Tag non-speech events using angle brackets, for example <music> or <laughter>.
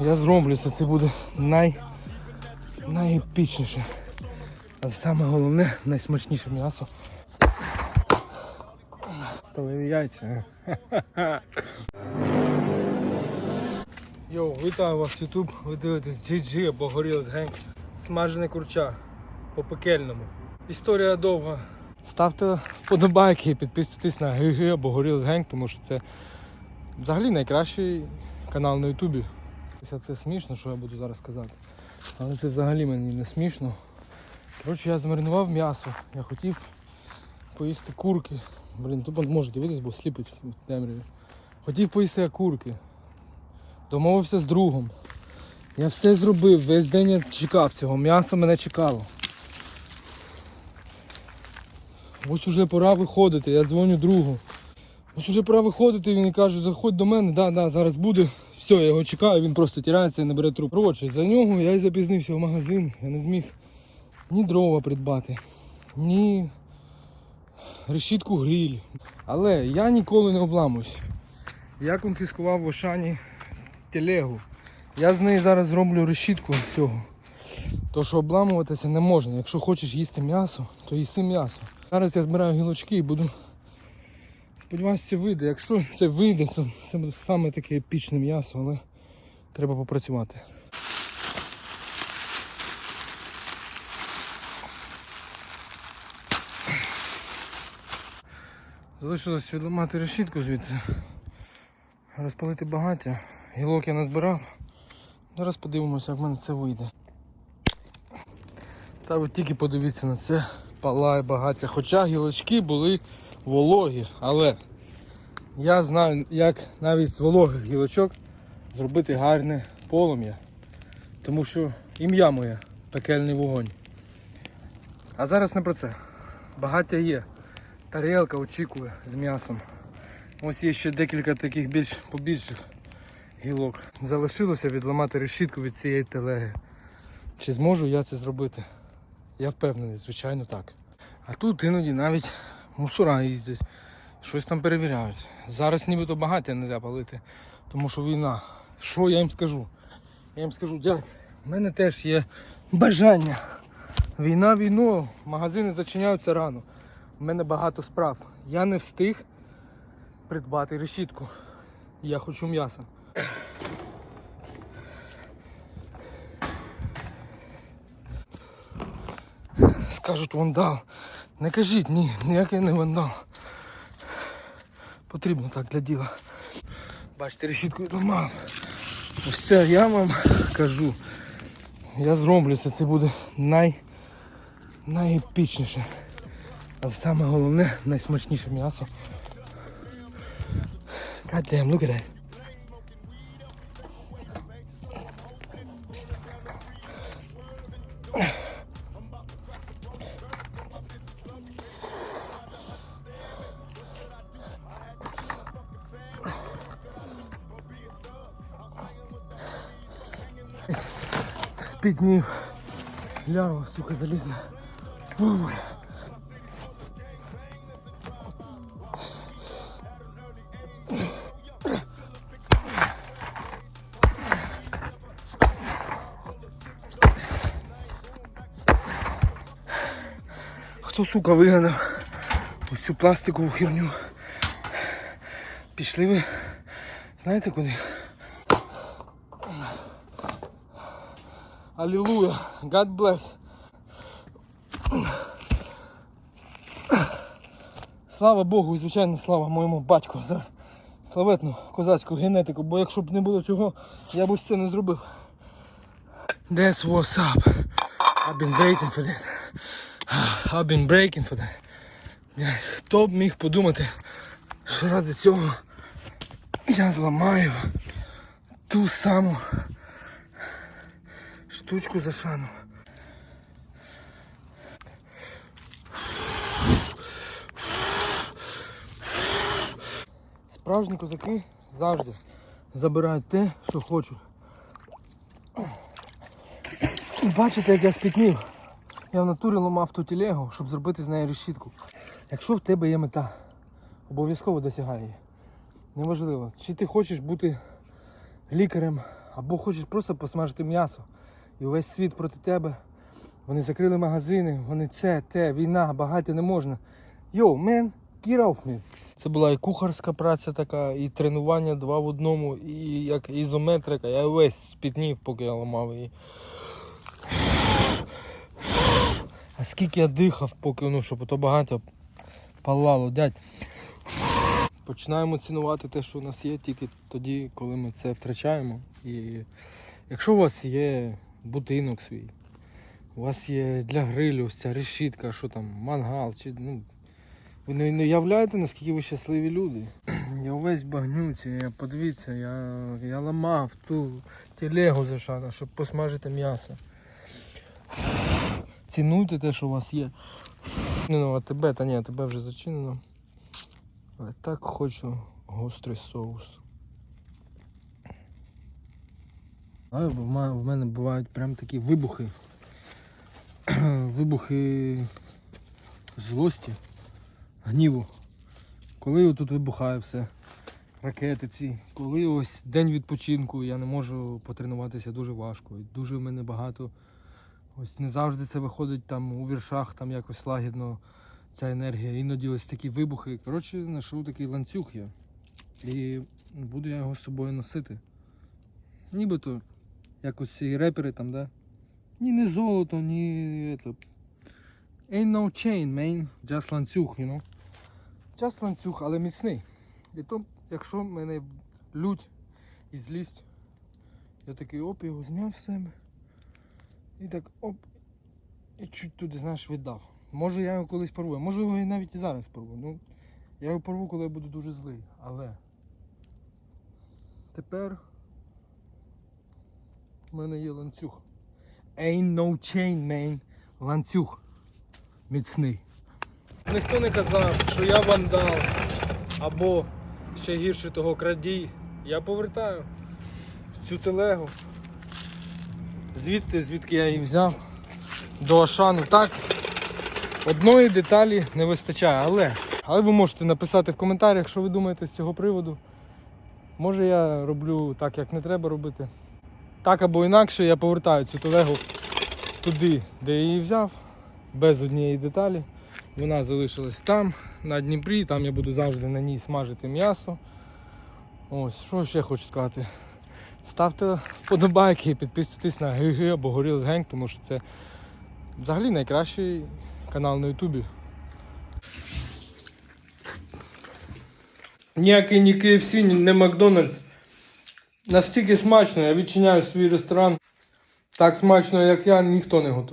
Я зроблю це, буде най... найепічніше. А саме головне, найсмачніше м'ясо. Сталеві яйця. Йоу, вітаю вас YouTube. Ви дивитесь GG або Горілс Генг. Смажене курча по пекельному. Історія довга. Ставте вподобайки і підписуйтесь на GG або Горілс Генг, тому що це взагалі найкращий канал на Ютубі. Це смішно, що я буду зараз казати. Але це взагалі мені не смішно. Коротше, я замаринував м'ясо. Я хотів поїсти курки. Блін, тупо не можу дивитись, бо сліпить темряві. Хотів поїсти курки. Домовився з другом. Я все зробив, весь день я чекав цього, м'ясо мене чекало. Ось уже пора виходити, я дзвоню другу. Ось уже пора виходити, він каже, заходь до мене, да, да, зараз буде. Все, я його чекаю, він просто тирається і не бере труп. Коротше, за нього я і запізнився в магазин, я не зміг ні дрова придбати, ні решітку гриль. Але я ніколи не обламуюсь. Я конфіскував в Ошані телегу. Я з неї зараз зроблю решітку з цього. То що обламуватися не можна. Якщо хочеш їсти м'ясо, то їси м'ясо. Зараз я збираю гілочки і буду. Сподіваюся, це вийде. Якщо це вийде, то це буде саме таке епічне м'ясо, але треба попрацювати. Залишилось відламати решітку звідси, розпалити багаття. Гілок я назбирав. Зараз подивимося, як в мене це вийде. Та ви тільки подивіться на це, палає багаття. Хоча гілочки були вологі, але я знаю, як навіть з вологих гілочок зробити гарне полум'я. Тому що ім'я моє пекельний вогонь. А зараз не про це. Багаття є. Тарелка очікує з м'ясом. Ось є ще декілька таких більш побільших гілок. Залишилося відламати решітку від цієї телеги. Чи зможу я це зробити? Я впевнений, звичайно так. А тут іноді навіть мусора їздять, щось там перевіряють. Зараз нібито багаття не можна палити, тому що війна. Що я їм скажу? Я їм скажу, дядь, в мене теж є бажання. Війна війною, магазини зачиняються рано. У мене багато справ. Я не встиг придбати решітку. Я хочу м'яса. Скажуть вандал. Не кажіть, ні, ніякий не вандал. Потрібно так для діла. Бачите, решітку відламав. Ось це я вам кажу. Я зроблю це, буде най... найепічніше. А саме головне, найсмачніше м'ясо. Damn, look at that. Спіднів. Лярва, сука, залізна. Хто, сука, вигнав ось цю пластикову херню? Пішли ви. Знаєте куди? Аллилуйя. God bless. Слава Богу і звичайно слава моєму батьку за славетну козацьку генетику, бо якщо б не було цього, я б це не зробив. That's what's up. I've been waiting for that. I've been breaking for that. Хто б міг подумати, що ради цього я зламаю ту саму штучку за шану. Справжні козаки завжди забирають те, що хочуть. Бачите, як я спітнів. Я в натурі ламав ту телегу, щоб зробити з неї решітку. Якщо в тебе є мета, обов'язково досягай її. Неважливо, чи ти хочеш бути лікарем або хочеш просто посмажити м'ясо. І увесь світ проти тебе. Вони закрили магазини, вони це, те, війна, багато не можна. Йоу, мен, me. Це була і кухарська праця така, і тренування два в одному, і як ізометрика. Я весь спітнів, поки я ламав її. А скільки я дихав, поки ну, щоб то багато палало, дядь. Починаємо цінувати те, що у нас є, тільки тоді, коли ми це втрачаємо. І якщо у вас є будинок свій, у вас є для грилю ця решітка, що там, мангал, чи ну. Ви не, уявляєте, наскільки ви щасливі люди. <clears throat> Я увесь багнюці, я подивіться, я, я ламав ту телегу за шана, щоб посмажити м'ясо. Цінуйте те, що у вас є. Ну, а тебе, та ні, тебе вже зачинено. Але так хочу гострий соус. Але в мене бувають прям такі вибухи. <clears throat> вибухи злості, гніву. Коли тут вибухає все, ракети ці, коли ось день відпочинку, я не можу потренуватися дуже важко. Дуже в мене багато. Ось не завжди це виходить там у віршах, там якось лагідно ця енергія. Іноді ось такі вибухи. Коротше, знайшов такий ланцюг я. І буду я його з собою носити. Нібито якось ці репери там, да? Ні не золото, ні. Это... Ain't no chain, man. Just ланцюг, you know. Just ланцюг, але міцний. І то, якщо мене лють і злість, я такий оп, його зняв з себе. І так оп. І чуть туди, знаєш, віддав. Може я його колись порву. Може його навіть і зараз порву. Ну, я його порву, коли я буду дуже злий. Але тепер в мене є ланцюг. Ain't no chain, man. Ланцюг. Міцний. Ніхто не казав, що я вандал. Або ще гірше того крадій. Я повертаю цю телегу. Звідти, звідки я її взяв. До Ашану. Так, одної деталі не вистачає, але, але ви можете написати в коментарях, що ви думаєте з цього приводу. Може я роблю так, як не треба робити. Так або інакше я повертаю цю телегу туди, де я її взяв, без однієї деталі. Вона залишилась там, на Дніпрі, там я буду завжди на ній смажити м'ясо. Ось, що ще хочу сказати. Ставте вподобайки і підписуйтесь на ГГ або Горілс Генг, тому що це взагалі найкращий канал на Ютубі. Ніякий не KFC, не Макдональдс. Настільки смачно, я відчиняю свій ресторан. Так смачно, як я, ніхто не готує.